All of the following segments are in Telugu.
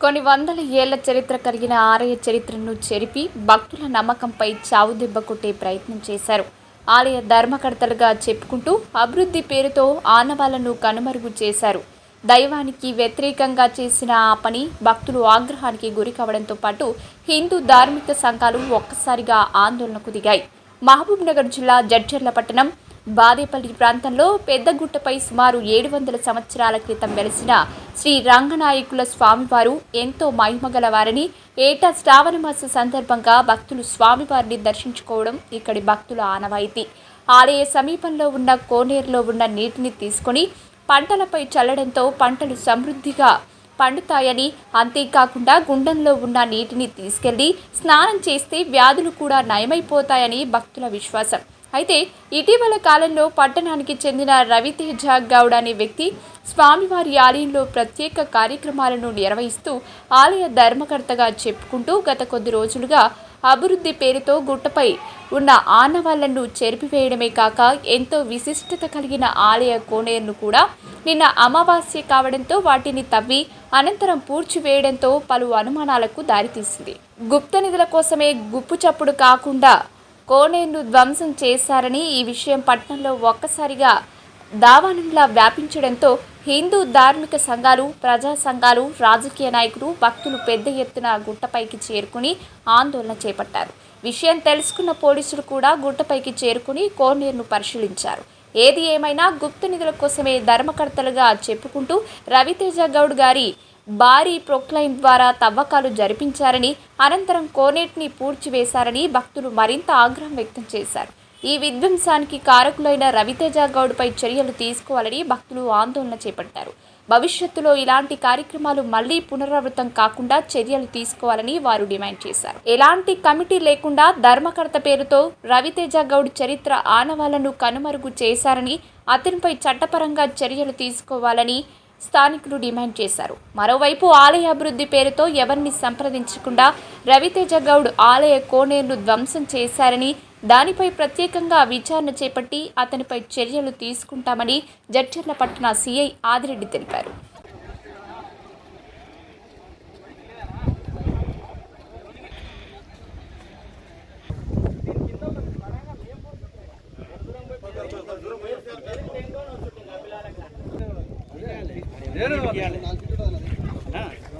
కొన్ని వందల ఏళ్ళ చరిత్ర కలిగిన ఆలయ చరిత్రను చెరిపి భక్తుల నమ్మకంపై చావు దెబ్బ కొట్టే ప్రయత్నం చేశారు. ఆలయ ధర్మకర్తలుగా చెప్పుకుంటూ అభివృద్ధి పేరుతో ఆనవాళ్ళను కనుమరుగు చేశారు. దైవానికి వ్యతిరేకంగా చేసిన ఆ పని భక్తులు ఆగ్రహానికి గురి కావడంతో పాటు హిందూ ధార్మిక సంఘాలు ఒక్కసారిగా ఆందోళనకు దిగాయి. మహబూబ్నగర్ జిల్లా జడ్చర్ల పట్టణం బాదేపల్లి ప్రాంతంలో పెద్దగుట్టపై సుమారు ఏడు వందల సంవత్సరాల క్రితం వెలిసిన శ్రీ రంగనాయకుల స్వామివారు ఎంతో మహిమగలవారని ఏటా శ్రావణ మాస సందర్భంగా భక్తులు స్వామివారిని దర్శించుకోవడం ఇక్కడి భక్తుల ఆనవాయితీ. ఆలయ సమీపంలో ఉన్న కోనేరులో ఉన్న నీటిని తీసుకొని పంటలపై చల్లడంతో పంటలు సమృద్ధిగా పండుతాయని అంతేకాకుండా గుండంలో ఉన్న నీటిని తీసుకెళ్ళి స్నానం చేస్తే వ్యాధులు కూడా నయమైపోతాయని భక్తుల విశ్వాసం. అయితే ఇటీవల కాలంలో పట్టణానికి చెందిన రవితేజ గౌడ్ అనే వ్యక్తి స్వామివారి ఆలయంలో ప్రత్యేక కార్యక్రమాలను నిర్వహిస్తూ ఆలయ ధర్మకర్తగా చెప్పుకుంటూ గత కొద్ది రోజులుగా అభివృద్ధి పేరుతో గుట్టపై ఉన్న ఆనవాళ్ళను చెరిపివేయడమే కాక ఎంతో విశిష్టత కలిగిన ఆలయ కోనేరును కూడా నిన్న అమావాస్య కావడంతో వాటిని తవ్వి అనంతరం పూడ్చివేయడంతో పలు అనుమానాలకు దారితీసింది. గుప్త నిధుల కోసమే గుప్పు చప్పుడు కాకుండా కోనేరును ధ్వంసం చేశారని ఈ విషయం పట్టణంలో ఒక్కసారిగా దావానంలా వ్యాపించడంతో హిందూ ధార్మిక సంఘాలు ప్రజా సంఘాలు రాజకీయ నాయకులు భక్తులు పెద్ద ఎత్తున గుట్టపైకి చేరుకుని ఆందోళన చేపట్టారు. విషయం తెలుసుకున్న పోలీసులు కూడా గుట్టపైకి చేరుకుని కోనేరును పరిశీలించారు. ఏది ఏమైనా గుప్త నిధుల కోసమే ధర్మకర్తలుగా చెప్పుకుంటూ రవితేజ గౌడ్ గారి భారీ ప్రొక్లైన్ ద్వారా తవ్వకాలు జరిపించారని అనంతరం కోనేటిని పూడ్చివేశారని భక్తులు మరింత ఆగ్రహం వ్యక్తం చేశారు. ఈ విధ్వంసానికి కారకులైన రవితేజ గౌడ్పై చర్యలు తీసుకోవాలని భక్తులు ఆందోళన చేపట్టారు. భవిష్యత్తులో ఇలాంటి కార్యక్రమాలు మళ్ళీ పునరావృతం కాకుండా చర్యలు తీసుకోవాలని వారు డిమాండ్ చేశారు. ఎలాంటి కమిటీ లేకుండా ధర్మకర్త పేరుతో రవితేజ గౌడ్ చరిత్ర ఆనవాళ్ళను కనుమరుగు చేశారని అతనిపై చట్టపరంగా చర్యలు తీసుకోవాలని స్థానికులు డిమాండ్ చేశారు. మరోవైపు ఆలయ అభివృద్ధి పేరుతో ఎవరిని సంప్రదించకుండా రవితేజ గౌడ్ ఆలయ కోనేరును ధ్వంసం చేశారని దానిపై ప్రత్యేకంగా విచారణ చేపట్టి అతనిపై చర్యలు తీసుకుంటామని జడ్చర్ల పట్టణ సీఐ ఆదిరెడ్డి తెలిపారు.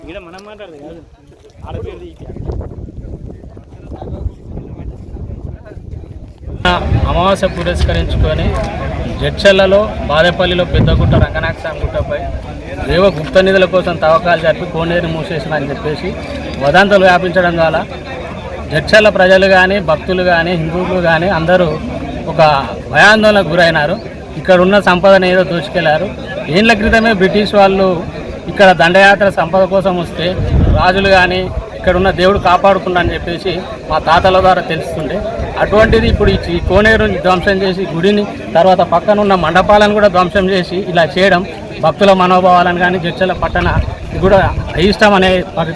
ఇక్కడ మనం మాట్లాడదు కాదు ఆడపేరు అమావాస్య పురస్కరించుకొని జడ్చర్లలో బాదేపల్లిలో పెద్దగుట్ట రంగనాథ స్వామి గుట్టపై దేవ గుప్త నిధుల కోసం తవ్వకాలు జరిపి కోనేరు మూసేసినని చెప్పేసి వదంతులు వ్యాపించడం ద్వారా జడ్చర్ల ప్రజలు కానీ భక్తులు కానీ హిందువులు కానీ అందరూ ఒక భయాందోళనకు గురైనారు. ఇక్కడ ఉన్న సంపదను ఏదో దోచుకెళ్ళారు. ఏళ్ళ క్రితమే బ్రిటిష్ వాళ్ళు ఇక్కడ దండయాత్ర సంపద కోసం వస్తే రాజులు కానీ ఇక్కడ ఉన్న దేవుడు కాపాడుకుండా అని చెప్పేసి మా తాతల ద్వారా తెలుస్తుండే. అటువంటిది ఇప్పుడు ఈ కోనేరు కోనేరుని ధ్వంసం చేసి గుడిని తర్వాత పక్కన ఉన్న మండపాలను కూడా ధ్వంసం చేసి ఇలా చేయడం భక్తుల మనోభావాలను కానీ చర్చల పట్టణ ఇది కూడా అయిష్టం అనే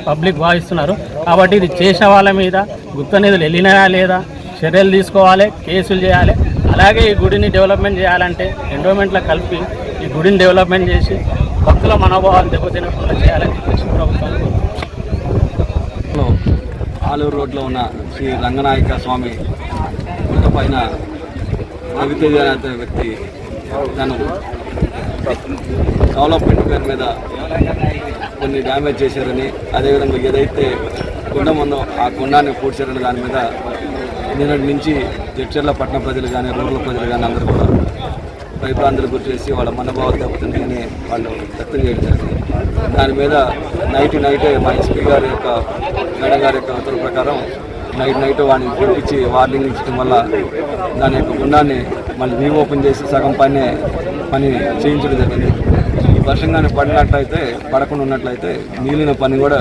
పబ్లిక్ భావిస్తున్నారు. కాబట్టి ఇది చేసిన వాళ్ళ మీద గుప్త నిధులు వెళ్ళినాయా లేదా చర్యలు తీసుకోవాలి కేసులు చేయాలి. అలాగే ఈ గుడిని డెవలప్మెంట్ చేయాలంటే ఎండోమెంట్లో కలిపి ఈ గుడిని డెవలప్మెంట్ చేసి భక్తుల మనోభావాలు దెబ్బతినకుండా చేయాలని చెప్పేసి ప్రభుత్వాన్ని ఆలూరు రోడ్లో ఉన్న శ్రీ రంగనాయక స్వామి గుట్ట పైన రవితేజ అనే వ్యక్తి తను డెవలప్మెంట్ పేరు మీద కొన్ని డ్యామేజ్ చేశారని అదేవిధంగా ఏదైతే గుండం ఉందో ఆ గుండాన్ని పూడ్చారని దాని మీద నిన్నటి నుంచి జడ్చర్ల పట్టణ ప్రజలు కానీ రూరల్ ప్రజలు కానీ అందరూ కూడా భయభ్రాంతులు గురి చేసి వాళ్ళ మనోభావాలు దెబ్బతిన్నాయని వాళ్ళు వ్యక్తం చేయడం జరిగింది. దాని మీద నైట్ నైటే మా ఎస్పీ గారి యొక్క మేడం గారి యొక్క ఉత్తర్వు ప్రకారం నైట్ నైట్ వాడిని పిలిపించి వార్నింగ్ ఇచ్చడం వల్ల దాని యొక్క గుండాన్ని మళ్ళీ రీఓపెన్ చేసి సగం పని పని చేయించడం జరిగింది. ఈ వర్షం కానీ పడినట్లయితే పడకుండా ఉన్నట్లయితే మిగిలిన పని కూడా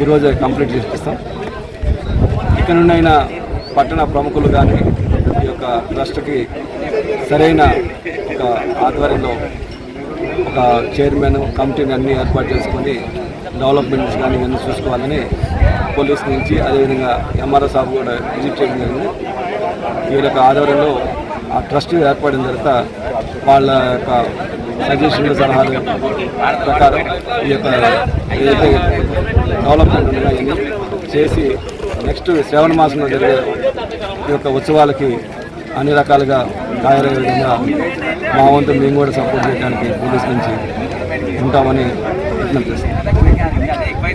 ఈరోజే కంప్లీట్ చేపిస్తాం. ఇక్కడ నుండైనా పట్టణ ప్రముఖులు కానీ ఈ యొక్క ట్రస్ట్కి సరైన ఆధ్వర్యంలో ఒక చైర్మన్ కమిటీని అన్ని ఏర్పాటు చేసుకొని డెవలప్మెంట్స్ కానీ ఇవన్నీ చూసుకోవాలని పోలీస్ నుంచి అదేవిధంగా ఎంఆర్ఓ సాబ్ కూడా విజిట్ చేయడం జరిగింది. వీళ్ళ యొక్క ఆధ్వర్యంలో ఆ ట్రస్ట్ ఏర్పడిన తర్వాత వాళ్ళ యొక్క సజెషన్లు సలహాలు ప్రకారం ఈ యొక్క ఏదైతే డెవలప్మెంట్ ఉండగా ఇవన్నీ చేసి నెక్స్ట్ శ్రావణ మాసంలో జరిగే ఈ యొక్క ఉత్సవాలకి అన్ని రకాలుగా తయారయ్యే విధంగా మా వంతు మేము కూడా సపోర్ట్ చేయడానికి పోలీస్ నుంచి ఉంటామని విజ్ఞప్తి చేస్తాం